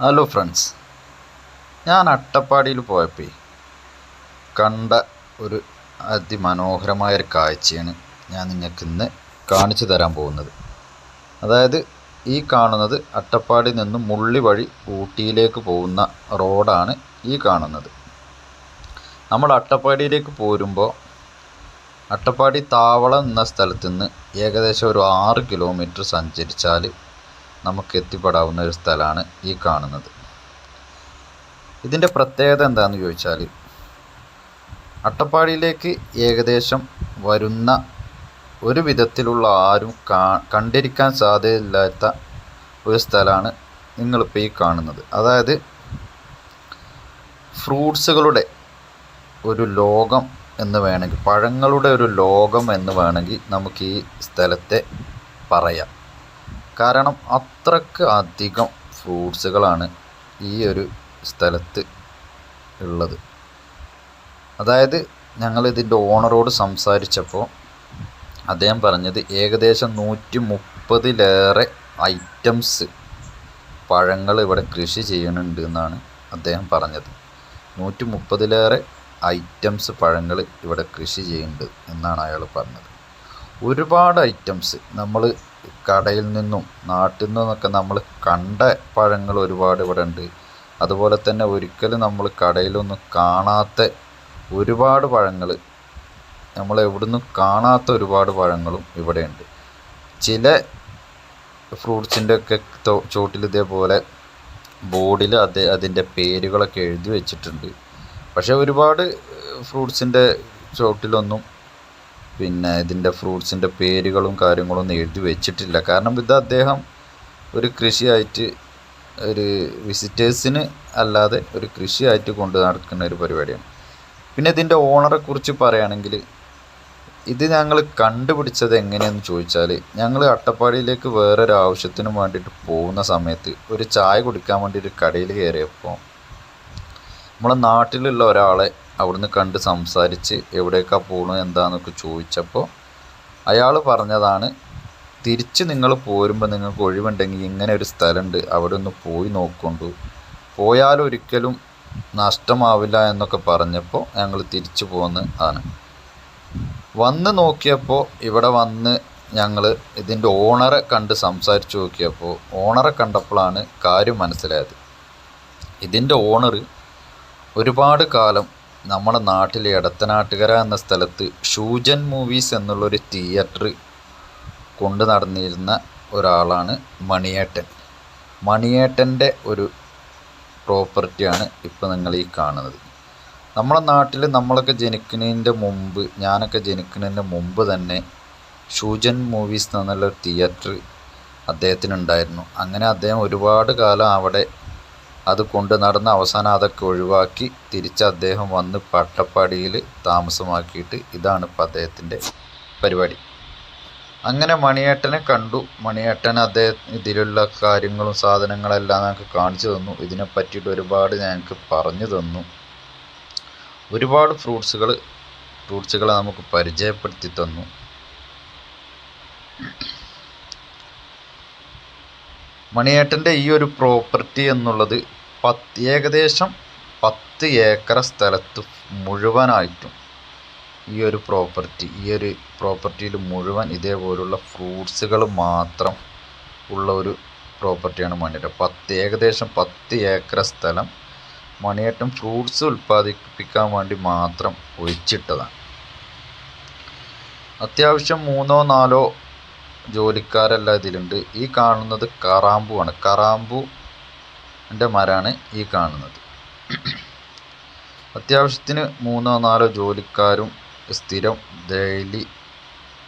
Hello friends ഞാൻ അട്ടപ്പാടിയിൽ പോയപ്പോൾ കണ്ട ഒരു അതിമനോഹരമായ ഒരു കാഴ്ചയാണ് ഞാൻ നിങ്ങൾക്ക് ഇന്ന് കാണിച്ചു തരാൻ പോകുന്നത്. അതായത് ഈ കാണുന്നത് അട്ടപ്പാടി നിന്നും മുള്ളി വഴി ഊട്ടിയിലേക്ക് പോകുന്ന റോഡാണ് ഈ കാണുന്നത്. നമ്മൾ അട്ടപ്പാടിയിലേക്ക് പോരുമ്പോൾ അട്ടപ്പാടി താവളം എന്ന സ്ഥലത്ത് നിന്ന് ഏകദേശം ഒരു ആറ് കിലോമീറ്റർ സഞ്ചരിച്ചാൽ നമുക്ക് എത്തിപ്പെടാവുന്ന ഒരു സ്ഥലമാണ് ഈ കാണുന്നത്. ഇതിന്റെ പ്രത്യേകത എന്താണെന്ന് ചോദിച്ചാൽ അട്ടപ്പാടിയിലേക്ക് ഏകദേശം വരുന്ന ഒരു വിധത്തിലുള്ള ആരും കണ്ടിരിക്കാൻ സാധ്യതയില്ലാത്ത ഒരു സ്ഥലമാണ് നിങ്ങളിപ്പോൾ ഈ കാണുന്നത്. അതായത് ഫ്രൂട്ട്സുകളുടെ ഒരു ലോകം എന്ന് വേണമെങ്കിൽ പഴങ്ങളുടെ ഒരു ലോകം എന്ന് വേണമെങ്കിൽ നമുക്ക് ഈ സ്ഥലത്തെ പറയാം. കാരണം അത്രയ്ക്ക് അധികം ഫ്രൂട്ട്സുകളാണ് ഈ ഒരു സ്ഥലത്ത് ഉള്ളത്. അതായത് ഞങ്ങൾ ഇതിന്റെ ഓണറോട് സംസാരിച്ചപ്പോൾ അദ്ദേഹം പറഞ്ഞത് ഏകദേശം നൂറ്റി മുപ്പതിലേറെ ഐറ്റംസ് പഴങ്ങൾ ഇവിടെ കൃഷി ചെയ്യുന്നുണ്ട് എന്നാണ് അദ്ദേഹം പറഞ്ഞത്. നൂറ്റി മുപ്പതിലേറെ ഐറ്റംസ് പഴങ്ങൾ ഇവിടെ കൃഷി ചെയ്യുന്നുണ്ട് എന്നാണ് അയാൾ പറഞ്ഞത്. ഒരുപാട് ഐറ്റംസ് നമ്മൾ കടയിൽ നിന്നും നാട്ടിൽ നിന്നൊക്കെ നമ്മൾ കണ്ട പഴങ്ങൾ ഒരുപാട് ഇവിടെ ഉണ്ട്. അതുപോലെ തന്നെ ഒരിക്കലും നമ്മൾ കടയിലൊന്നും കാണാത്ത ഒരുപാട് പഴങ്ങൾ നമ്മൾ എവിടുന്നും കാണാത്ത ഒരുപാട് പഴങ്ങളും ഇവിടെയുണ്ട് ചില ഫ്രൂട്ട്സിന്റെ ഒക്കെ ചോട്ടിൽ ഇതേപോലെ ബോർഡിൽ അത് അതിന്റെ പേരുകളൊക്കെ എഴുതി വെച്ചിട്ടുണ്ട്. പക്ഷേ ഒരുപാട് ഫ്രൂട്ട്സിന്റെ ചോട്ടിലൊന്നും പിന്നെ ഇതിന്റെ ഫ്രൂട്ട്സിന്റെ പേരുകളും കാര്യങ്ങളൊന്നും എഴുതി വെച്ചിട്ടില്ല. കാരണം ഇത് അദ്ദേഹം ഒരു കൃഷിയായിട്ട് ഒരു വിസിറ്റേഴ്സിന് അല്ലാതെ ഒരു കൃഷിയായിട്ട് കൊണ്ട് നടക്കുന്ന ഒരു പരിപാടിയാണ്. പിന്നെ ഇതിന്റെ ഓണറെ കുറിച്ച് പറയുകയാണെങ്കിൽ ഇത് ഞങ്ങൾ കണ്ടുപിടിച്ചത് എങ്ങനെയെന്ന് ചോദിച്ചാൽ ഞങ്ങൾ അട്ടപ്പാടിയിലേക്ക് വേറൊരു ആവശ്യത്തിന് വേണ്ടിയിട്ട് പോകുന്ന സമയത്ത് ഒരു ചായ കുടിക്കാൻ വേണ്ടി ഒരു കടയിൽ കയറിയപ്പോൾ നമ്മളെ നാട്ടിലുള്ള ഒരാളെ അവിടുന്ന് കണ്ട് സംസാരിച്ച് എവിടേക്കാണ് പോകണത് എന്താണെന്നൊക്കെ ചോദിച്ചപ്പോൾ അയാൾ പറഞ്ഞതാണ് തിരിച്ച് നിങ്ങൾ പോരുമ്പോൾ നിങ്ങൾക്ക് ഒഴിവുണ്ടെങ്കിൽ ഇങ്ങനെ ഒരു സ്ഥലമുണ്ട് അവിടെ ഒന്ന് പോയി നോക്കൊണ്ടു. പോയാൽ ഒരിക്കലും നഷ്ടമാവില്ല എന്നൊക്കെ പറഞ്ഞപ്പോൾ ഞങ്ങൾ തിരിച്ചു പോന്ന് ആണ്. വന്ന് നോക്കിയപ്പോൾ ഇവിടെ വന്ന് ഞങ്ങൾ ഇതിന്റെ ഓണറെ കണ്ട് സംസാരിച്ച് നോക്കിയപ്പോൾ ഓണറെ കണ്ടപ്പോഴാണ് കാര്യം മനസ്സിലായത്. ഇതിന്റെ ഓണർ ഒരുപാട് കാലം നമ്മുടെ നാട്ടിലെ എടത്തനാട്ടുകര എന്ന സ്ഥലത്ത് ഷൂജൻ മൂവീസ് എന്നുള്ളൊരു തിയേറ്റർ കൊണ്ട് നടന്നിരുന്ന ഒരാളാണ് മണിയേട്ടൻ. മണിയേട്ടന്റെ ഒരു പ്രോപ്പർട്ടിയാണ് ഇപ്പോൾ നിങ്ങൾ ഈ കാണുന്നത്. നമ്മുടെ നാട്ടിൽ നമ്മളൊക്കെ ജനിക്കുന്നതിന്റെ മുമ്പ് ഞാനൊക്കെ ജനിക്കുന്നതിന്റെ മുമ്പ് തന്നെ ഷൂജൻ മൂവീസ് എന്നുള്ള തിയേറ്റർ അദ്ദേഹത്തിനുണ്ടായിരുന്നു. അങ്ങനെ അദ്ദേഹം ഒരുപാട് കാലം അവിടെ അത് കൊണ്ട് നടന്ന അവസാനം അതൊക്കെ ഒഴിവാക്കി തിരിച്ച് അദ്ദേഹം വന്ന് പട്ടപ്പാടിയിൽ താമസമാക്കിയിട്ട് ഇതാണ് ഇപ്പം അദ്ദേഹത്തിന്റെ പരിപാടി. അങ്ങനെ മണിയേട്ടനെ കണ്ടു. മണിയേട്ടൻ അദ്ദേഹം ഇതിലുള്ള കാര്യങ്ങളും സാധനങ്ങളെല്ലാം ഞങ്ങൾക്ക് കാണിച്ചു തന്നു. ഇതിനെ പറ്റിയിട്ട് ഒരുപാട് ഞങ്ങൾക്ക് പറഞ്ഞു തന്നു. ഒരുപാട് ഫ്രൂട്ട്സുകൾ ഫ്രൂട്ട്സുകളെ നമുക്ക് പരിചയപ്പെടുത്തി തന്നു. മണിയേട്ടന്റെ ഈ ഒരു പ്രോപ്പർട്ടി എന്നുള്ളത് പത്ത് ഏകദേശം പത്ത് ഏക്കർ സ്ഥലത്ത് മുഴുവനായിട്ടും ഈ ഒരു പ്രോപ്പർട്ടി ഈ ഒരു പ്രോപ്പർട്ടിയിൽ മുഴുവൻ ഇതേപോലുള്ള ഫ്രൂട്ട്സുകൾ മാത്രം ഉള്ള ഒരു പ്രോപ്പർട്ടിയാണ് മണിയേട്ടൻ. പത്ത് ഏകദേശം പത്ത് ഏക്കർ സ്ഥലം മണിയേട്ടൻ ഫ്രൂട്ട്സ് ഉൽപ്പാദിപ്പിക്കാൻ വേണ്ടി മാത്രം ഒഴിച്ചിട്ടതാണ്. അത്യാവശ്യം മൂന്നോ നാലോ ജോലിക്കാരെല്ലാം ഇതിലുണ്ട്. ഈ കാണുന്നത് കറാമ്പുവാണ്. കറാമ്പു എന്റെ മരമാണ് ഈ കാണുന്നത്. അത്യാവശ്യത്തിന് മൂന്നോ നാലോ ജോലിക്കാരും സ്ഥിരം ഡെയിലി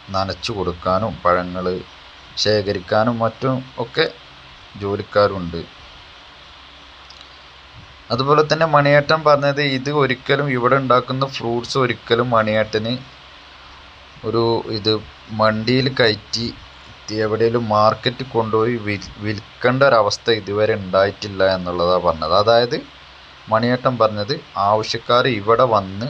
നനച്ചു കൊടുക്കാനും പഴങ്ങൾ ശേഖരിക്കാനും മറ്റും ഒക്കെ ജോലിക്കാരുണ്ട്. അതുപോലെ തന്നെ മണിയേട്ടൻ പറഞ്ഞത് ഇത് ഒരിക്കലും ഇവിടെ ഉണ്ടാക്കുന്ന ഫ്രൂട്ട്സ് ഒരിക്കലും മണിയേട്ടന് ഒരു ഇത് മണ്ടിയിൽ കയറ്റി എവിടെയെങ്കിലും മാർക്കറ്റ് കൊണ്ടുപോയി വിൽ വിൽക്കേണ്ട ഒരവസ്ഥ ഇതുവരെ ഉണ്ടായിട്ടില്ല എന്നുള്ളതാണ് പറഞ്ഞത്. അതായത് മണിയേട്ടൻ പറഞ്ഞത് ആവശ്യക്കാർ ഇവിടെ വന്ന്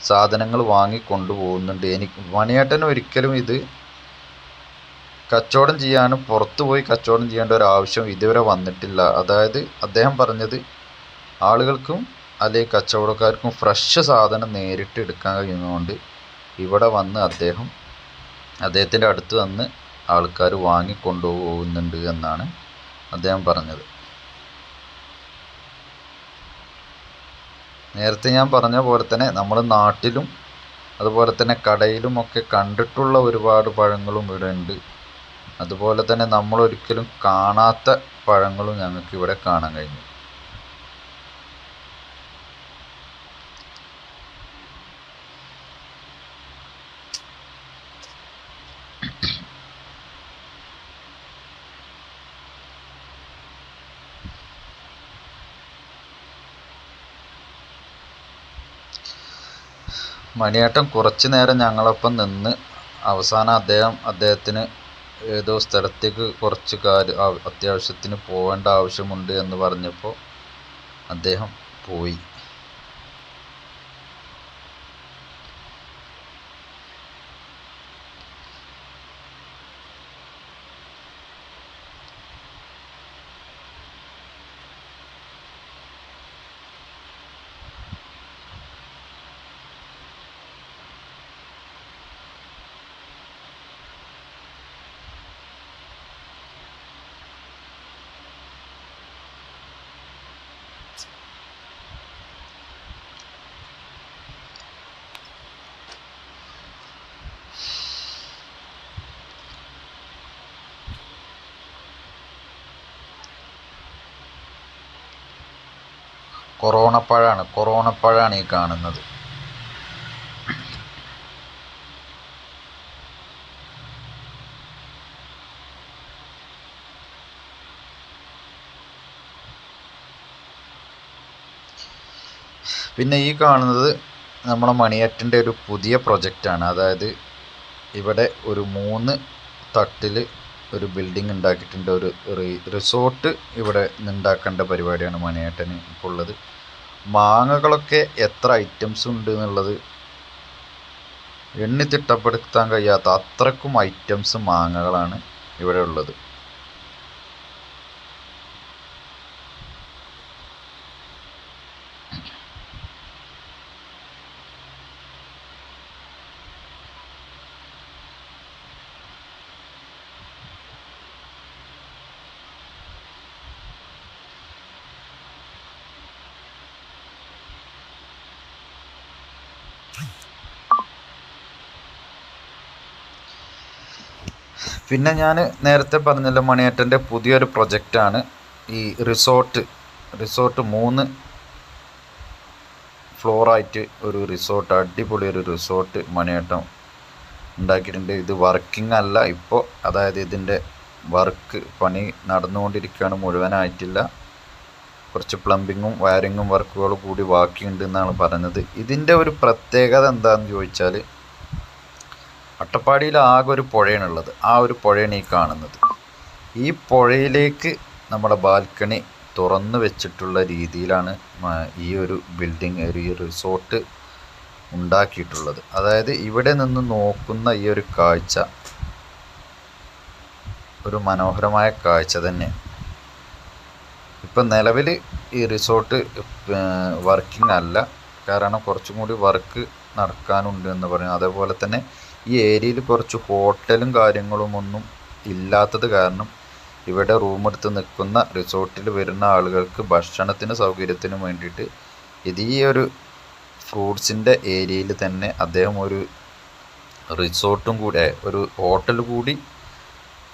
സാധനങ്ങൾ വാങ്ങി കൊണ്ടുപോകുന്നുണ്ട്. എനിക്ക് മണിയേട്ടൻ ഒരിക്കലും ഇത് കച്ചവടം ചെയ്യാനും പുറത്തു പോയി കച്ചവടം ചെയ്യേണ്ട ഒരു ആവശ്യം ഇതുവരെ വന്നിട്ടില്ല. അതായത് അദ്ദേഹം പറഞ്ഞത് ആളുകൾക്കും അല്ലെങ്കിൽ കച്ചവടക്കാർക്കും ഫ്രഷ് സാധനം നേരിട്ട് എടുക്കാൻ കഴിയുന്നതുകൊണ്ട് ഇവിടെ വന്ന് അദ്ദേഹം അദ്ദേഹത്തിന്റെ അടുത്ത് വന്ന് ആൾക്കാർ വാങ്ങിക്കൊണ്ടുപോകുന്നുണ്ട് എന്നാണ് അദ്ദേഹം പറഞ്ഞത്. നേരത്തെ ഞാൻ പറഞ്ഞ പോലെ തന്നെ നമ്മൾ നാട്ടിലും അതുപോലെ തന്നെ കടയിലും ഒക്കെ കണ്ടിട്ടുള്ള ഒരുപാട് പഴങ്ങളും ഇവിടെ ഉണ്ട്. അതുപോലെ തന്നെ നമ്മൾ ഒരിക്കലും കാണാത്ത പഴങ്ങളും ഞങ്ങൾക്ക് ഇവിടെ കാണാൻ കഴിഞ്ഞു. മണിയേട്ടൻ കുറച്ച് നേരം ഞങ്ങളൊപ്പം നിന്ന് അവസാനം അദ്ദേഹം അദ്ദേഹത്തിന് ഏതോ സ്ഥലത്തേക്ക് കുറച്ച് കാര്യം അത്യാവശ്യത്തിന് പോകേണ്ട ആവശ്യമുണ്ട് എന്ന് പറഞ്ഞപ്പോൾ അദ്ദേഹം പോയി. കൊറോണപ്പഴമാണ് കൊറോണപ്പഴമാണ് ഈ കാണുന്നത്. പിന്നെ ഈ കാണുന്നത് നമ്മുടെ മണിയറ്റിന്റെ ഒരു പുതിയ പ്രൊജക്റ്റാണ്. അതായത് ഇവിടെ ഒരു മൂന്ന് തട്ടിൽ ഒരു ബിൽഡിംഗ് ഉണ്ടാക്കിയിട്ടുണ്ട്. ഒരു റിസോർട്ട് ഇവിടെ ഉണ്ടാക്കേണ്ട പരിപാടിയാണ് മണിയേട്ടന് ഇപ്പോൾ ഉള്ളത്. മാങ്ങകളൊക്കെ എത്ര ഐറ്റംസ് ഉണ്ട് എന്നുള്ളത് എണ്ണി തിട്ടപ്പെടുത്താൻ കഴിയാത്ത അത്രക്കും ഐറ്റംസ് മാങ്ങകളാണ് ഇവിടെ ഉള്ളത്. പിന്നെ ഞാൻ നേരത്തെ പറഞ്ഞല്ലോ മണിയേട്ടന്റെ പുതിയൊരു പ്രൊജക്റ്റാണ് ഈ റിസോർട്ട് റിസോർട്ട് മൂന്ന് ഫ്ലോറായിട്ട് ഒരു റിസോർട്ട് അടിപൊളി ഒരു റിസോർട്ട് മണിയേട്ടം ഉണ്ടാക്കിയിട്ടുണ്ട്. ഇത് വർക്കിംഗ് അല്ല ഇപ്പോൾ അതായത് ഇതിന്റെ വർക്ക് പണി നടന്നുകൊണ്ടിരിക്കുകയാണ് മുഴുവനായിട്ടില്ല. കുറച്ച് പ്ലംബിങ്ങും വയറിങ്ങും വർക്കുകളും കൂടി ബാക്കിയുണ്ട് എന്നാണ് പറഞ്ഞത്. ഇതിന്റെ ഒരു പ്രത്യേകത എന്താണെന്ന് ചോദിച്ചാൽ അട്ടപ്പാടിയിൽ ആകെ ഒരു പുഴയാണുള്ളത്. ആ ഒരു പുഴയാണ് ഈ കാണുന്നത്. ഈ പുഴയിലേക്ക് നമ്മുടെ ബാൽക്കണി തുറന്നു വെച്ചിട്ടുള്ള രീതിയിലാണ് ഈ ഒരു ബിൽഡിംഗ് ഒരു റിസോർട്ട് ഉണ്ടാക്കിയിട്ടുള്ളത്. അതായത് ഇവിടെ നിന്ന് നോക്കുന്ന ഈ ഒരു കാഴ്ച ഒരു മനോഹരമായ കാഴ്ച തന്നെ. ഇപ്പം നിലവിൽ ഈ റിസോർട്ട് വർക്കിംഗ് അല്ല. കാരണം കുറച്ചും കൂടി വർക്ക് നടക്കാനുണ്ട് എന്ന് പറയുന്നു അതേപോലെ തന്നെ ഈ ഏരിയയിൽ കുറച്ച് ഹോട്ടലും കാര്യങ്ങളും ഒന്നും ഇല്ലാത്തത് കാരണം ഇവിടെ റൂമെടുത്ത് നിൽക്കുന്ന റിസോർട്ടിൽ വരുന്ന ആളുകൾക്ക് ഭക്ഷണത്തിന് സൗകര്യത്തിനും വേണ്ടിയിട്ട് ഇത് ഈ ഒരു ഫ്രൂട്ട്സിന്റെ ഏരിയയിൽ തന്നെ അദ്ദേഹം ഒരു റിസോർട്ടും കൂടെ ഒരു ഹോട്ടൽ കൂടി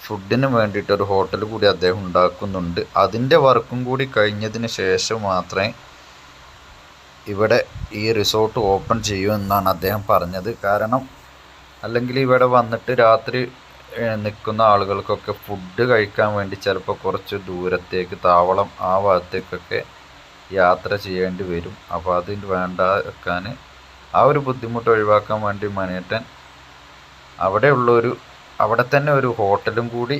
ഫുഡിന് വേണ്ടിയിട്ട് ഒരു ഹോട്ടൽ കൂടി അദ്ദേഹം ഉണ്ടാക്കുന്നുണ്ട്. അതിന്റെ വർക്കും കൂടി കഴിഞ്ഞതിന് ശേഷം മാത്രമേ ഇവിടെ ഈ റിസോർട്ട് ഓപ്പൺ ചെയ്യൂ എന്നാണ് അദ്ദേഹം പറഞ്ഞത്. കാരണം അല്ലെങ്കിൽ ഇവിടെ വന്നിട്ട് രാത്രി നിൽക്കുന്ന ആളുകൾക്കൊക്കെ ഫുഡ് കഴിക്കാൻ വേണ്ടി ചിലപ്പോൾ കുറച്ച് ദൂരത്തേക്ക് താവളം ആ ഭാഗത്തേക്കൊക്കെ യാത്ര ചെയ്യേണ്ടി വരും. അപ്പോൾ അതിന് വേണ്ട വെക്കാൻ ആ ഒരു ബുദ്ധിമുട്ട് ഒഴിവാക്കാൻ വേണ്ടി മണിയേട്ടൻ അവിടെയുള്ളൊരു അവിടെ തന്നെ ഒരു ഹോട്ടലും കൂടി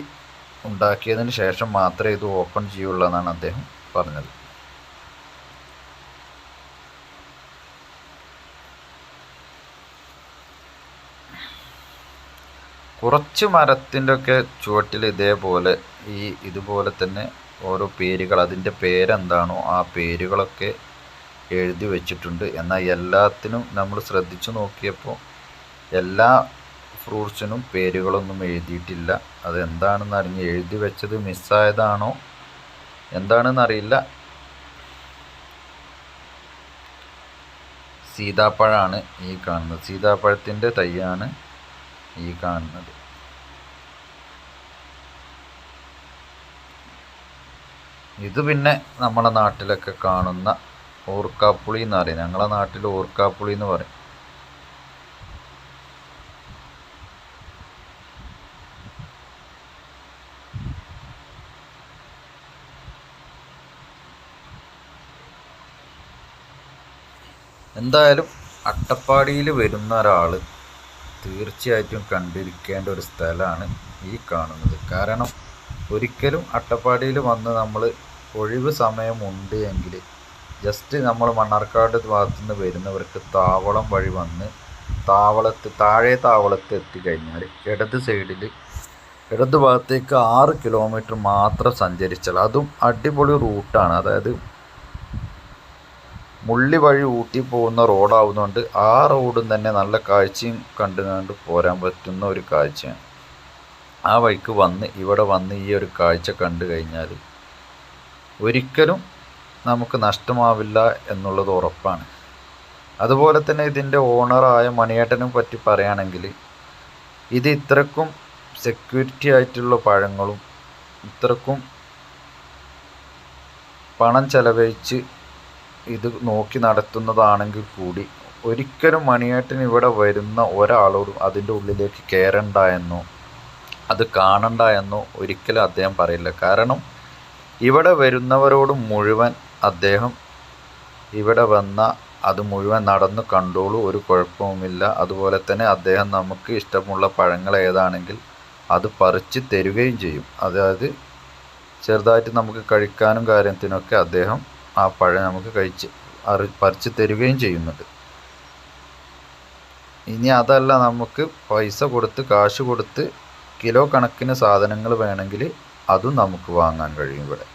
ഉണ്ടാക്കിയതിന് ശേഷം മാത്രമേ ഇത് ഓപ്പൺ ചെയ്യുള്ളൂ എന്നാണ് അദ്ദേഹം പറഞ്ഞത്. കുറച്ച് മരത്തിന്റെ ഒക്കെ ചുവട്ടിൽ ഇതേപോലെ ഈ ഇതുപോലെ തന്നെ ഓരോ പേരുകൾ അതിന്റെ പേരെന്താണോ ആ പേരുകളൊക്കെ എഴുതി വെച്ചിട്ടുണ്ട്. എന്നാൽ എല്ലാത്തിനും നമ്മൾ ശ്രദ്ധിച്ചു നോക്കിയപ്പോൾ എല്ലാ ഫ്രൂട്ട്സിനും പേരുകളൊന്നും എഴുതിയിട്ടില്ല. അതെന്താണെന്ന് അറിഞ്ഞ് എഴുതി വെച്ചത് മിസ്സായതാണോ എന്താണെന്നറിയില്ല. സീതാപ്പഴമാണ് ഈ കാണുന്നത്. സീതാപ്പഴത്തിന്റെ തൈയാണ് ഈ കാണുന്നത്. ഇത് പിന്നെ നമ്മുടെ നാട്ടിലൊക്കെ കാണുന്ന ഓർക്കാപ്പുളി എന്ന് പറയും. ഞങ്ങളെ നാട്ടിൽ ഓർക്കാപ്പുളി എന്ന് പറയും. എന്തായാലും അട്ടപ്പാടിയിൽ വരുന്ന ഒരാൾ തീർച്ചയായിട്ടും കണ്ടിരിക്കേണ്ട ഒരു സ്ഥലമാണ് ഈ കാണുന്നത്. കാരണം ഒരിക്കലും അട്ടപ്പാടിയിൽ വന്ന് നമ്മൾ ഒഴിവ് സമയമുണ്ട് എങ്കിൽ ജസ്റ്റ് നമ്മൾ മണ്ണാർക്കാട് ഭാഗത്തു നിന്ന് വരുന്നവർക്ക് താവളം വഴി വന്ന് താവളത്ത് താഴെ താവളത്ത് എത്തിക്കഴിഞ്ഞാൽ ഇടത് സൈഡിൽ ഇടത് ഭാഗത്തേക്ക് ആറ് കിലോമീറ്റർ മാത്രം സഞ്ചരിച്ചാൽ അതും അടിപൊളി റൂട്ടാണ് അതായത് മുള്ളി വഴി ഊട്ടി പോകുന്ന റോഡാവുന്നതുകൊണ്ട് ആ റോഡും തന്നെ നല്ല കാഴ്ചയും കണ്ടു കണ്ട് പോരാൻ പറ്റുന്ന ഒരു കാഴ്ചയാണ്. ആ വഴിക്ക് വന്ന് ഇവിടെ വന്ന് ഈ ഒരു കാഴ്ച കണ്ടു കഴിഞ്ഞാൽ ഒരിക്കലും നമുക്ക് നഷ്ടമാവില്ല എന്നുള്ളത് ഉറപ്പാണ്. അതുപോലെ തന്നെ ഇതിന്റെ ഓണറായ മണിയേട്ടനെ പറ്റി പറയുകയാണെങ്കിൽ ഇത് ഇത്രക്കും സെക്യൂരിറ്റി ആയിട്ടുള്ള പഴങ്ങളും ഇത്രക്കും പണം ചെലവഴിച്ച് ഇത് നോക്കി നടത്തുന്നതാണെങ്കിൽ കൂടി ഒരിക്കലും മണിയേട്ടൻ ഇവിടെ വരുന്ന ഒരാളോടും അതിന്റെ ഉള്ളിലേക്ക് കയറണ്ട എന്നോ അത് കാണണ്ട എന്നോ ഒരിക്കലും അദ്ദേഹം പറയില്ല. കാരണം ഇവിടെ വരുന്നവരോട് മുഴുവൻ അദ്ദേഹം ഇവിടെ വന്ന അത് മുഴുവൻ നടന്നു കണ്ടോളൂ ഒരു കുഴപ്പവുമില്ല. അതുപോലെ തന്നെ അദ്ദേഹം നമുക്ക് ഇഷ്ടമുള്ള പഴങ്ങൾ ഏതാണെങ്കിൽ അത് പറിച്ച് തരികയും ചെയ്യും. അതായത് ചെറുതായിട്ട് നമുക്ക് കഴിക്കാനും കാര്യത്തിനൊക്കെ അദ്ദേഹം ആ പഴം നമുക്ക് കഴിച്ച് അറി പറിച്ച് തരുകയും ചെയ്യുന്നുണ്ട്. ഇനി അതല്ല നമുക്ക് പൈസ കൊടുത്ത് കാശ് കൊടുത്ത് കിലോ കണക്കിന് സാധനങ്ങൾ വേണമെങ്കിൽ അതും നമുക്ക് വാങ്ങാൻ കഴിയും ഇവിടെ.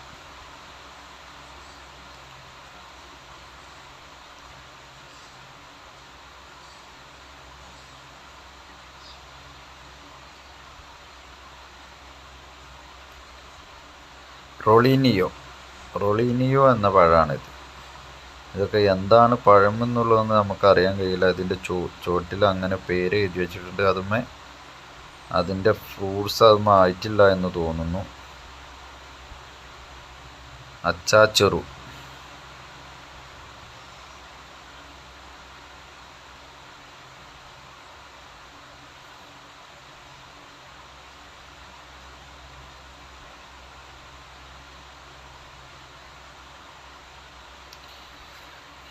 റൊളീനിയോ? റൊളീനിയോ എന്ന പഴമാണിത്. ഇതൊക്കെ എന്താണ് പഴം എന്നുള്ളതെന്ന് നമുക്കറിയാൻ കഴിയില്ല. അതിന്റെ ചോ ചുവട്ടിൽ അങ്ങനെ പേര് എഴുതി വെച്ചിട്ടുണ്ട്. അതുമേ അതിന്റെ ഫ്രൂട്ട്സ് അതുമേ ആയിട്ടില്ല എന്ന് തോന്നുന്നു. അച്ചാച്ചെറു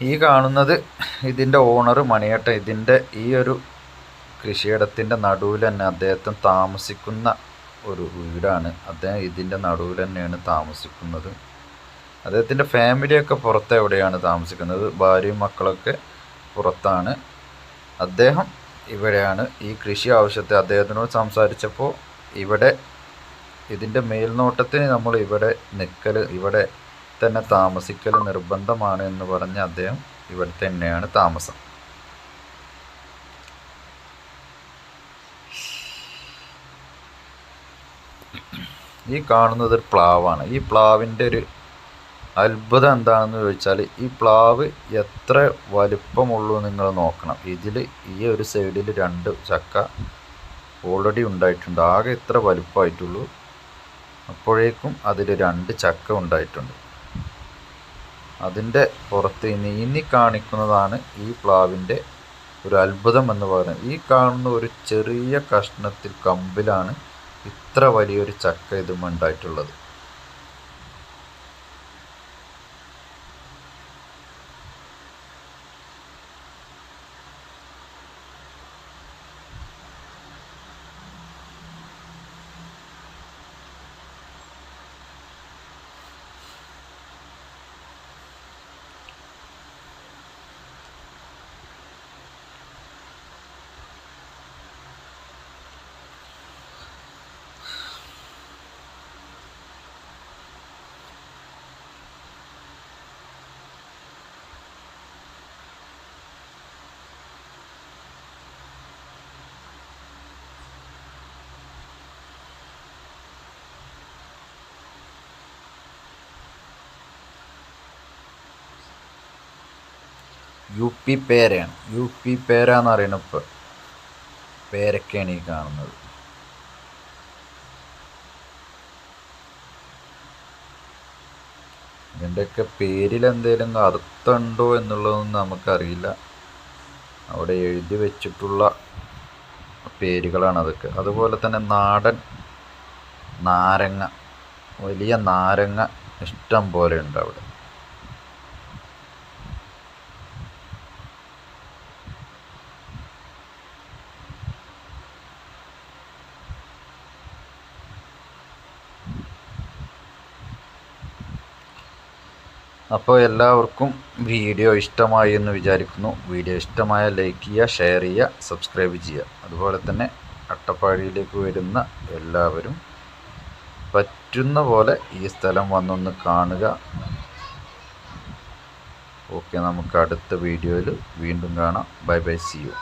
ഈ കാണുന്നത് ഇതിന്റെ ഓണർ മണിയേട്ടൻ. ഇതിന്റെ ഈ ഒരു കൃഷിയിടത്തിന്റെ നടുവിൽ തന്നെ അദ്ദേഹത്തിന് താമസിക്കുന്ന ഒരു വീടാണ്. അദ്ദേഹം ഇതിന്റെ നടുവിൽ തന്നെയാണ് താമസിക്കുന്നത്. അദ്ദേഹത്തിന്റെ ഫാമിലിയൊക്കെ പുറത്ത് എവിടെയാണ് താമസിക്കുന്നത്? ഭാര്യയും മക്കളൊക്കെ പുറത്താണ്. അദ്ദേഹം ഇവിടെയാണ് ഈ കൃഷി ആവശ്യത്തെ അദ്ദേഹത്തിനോട് സംസാരിച്ചപ്പോൾ ഇവിടെ ഇതിന്റെ മേൽനോട്ടത്തിന് നമ്മൾ ഇവിടെ നിൽക്കൽ ഇവിടെ തന്നെ താമസിക്കൽ നിർബന്ധമാണ് എന്ന് പറഞ്ഞ അദ്ദേഹം ഇവിടെ തന്നെയാണ് താമസം. ഈ കാണുന്നത് ഒരു പ്ലാവാണ്. ഈ പ്ലാവിന്റെ ഒരു അത്ഭുതം എന്താണെന്ന് ചോദിച്ചാൽ ഈ പ്ലാവ് എത്ര വലിപ്പമുള്ളൂ നിങ്ങൾ നോക്കണം. ഇതിൽ ഈ ഒരു സൈഡിൽ രണ്ട് ചക്ക ഓൾറെഡി ഉണ്ടായിട്ടുണ്ട്. ആകെ ഇത്ര വലിപ്പമായിട്ടുള്ളൂ? അപ്പോഴേക്കും അതിൽ രണ്ട് ചക്ക ഉണ്ടായിട്ടുണ്ട്. അതിന്റെ പുറത്ത് നീന്തി കാണിക്കുന്നതാണ് ഈ പ്ലാവിന്റെ ഒരു അത്ഭുതം എന്ന് പറയുന്നത്. ഈ കാണുന്ന ഒരു ചെറിയ കഷ്ണത്തിൽ കമ്പിലാണ് ഇത്ര വലിയൊരു ചക്ക ഇതും യു പി പേരയാണ് യു പി പേര എന്ന് പറയുന്നത് ഇപ്പോൾ പേരൊക്കെയാണ് ഈ കാണുന്നത്. ഇതിന്റെയൊക്കെ പേരിൽ എന്തെങ്കിലും അർത്ഥമുണ്ടോ എന്നുള്ളതൊന്നും നമുക്കറിയില്ല. അവിടെ എഴുതി വെച്ചിട്ടുള്ള പേരുകളാണ് അതൊക്കെ. അതുപോലെ തന്നെ നാടൻ നാരങ്ങ വലിയ നാരങ്ങ ഇഷ്ടം പോലെ ഉണ്ട് അവിടെ. അപ്പോൾ എല്ലാവർക്കും വീഡിയോ ഇഷ്ടമായി എന്ന് വിചാരിക്കുന്നു. വീഡിയോ ഇഷ്ടമായ ലൈക്ക് ചെയ്യുക ഷെയർ ചെയ്യുക സബ്സ്ക്രൈബ് ചെയ്യുക. അതുപോലെ തന്നെ അട്ടപ്പാടിയിലേക്ക് വരുന്ന എല്ലാവരും പറ്റുന്ന പോലെ ഈ സ്ഥലം വന്നൊന്ന് കാണുക. ഓക്കെ നമുക്ക് അടുത്ത വീഡിയോയിൽ വീണ്ടും കാണാം. Bye bye see you.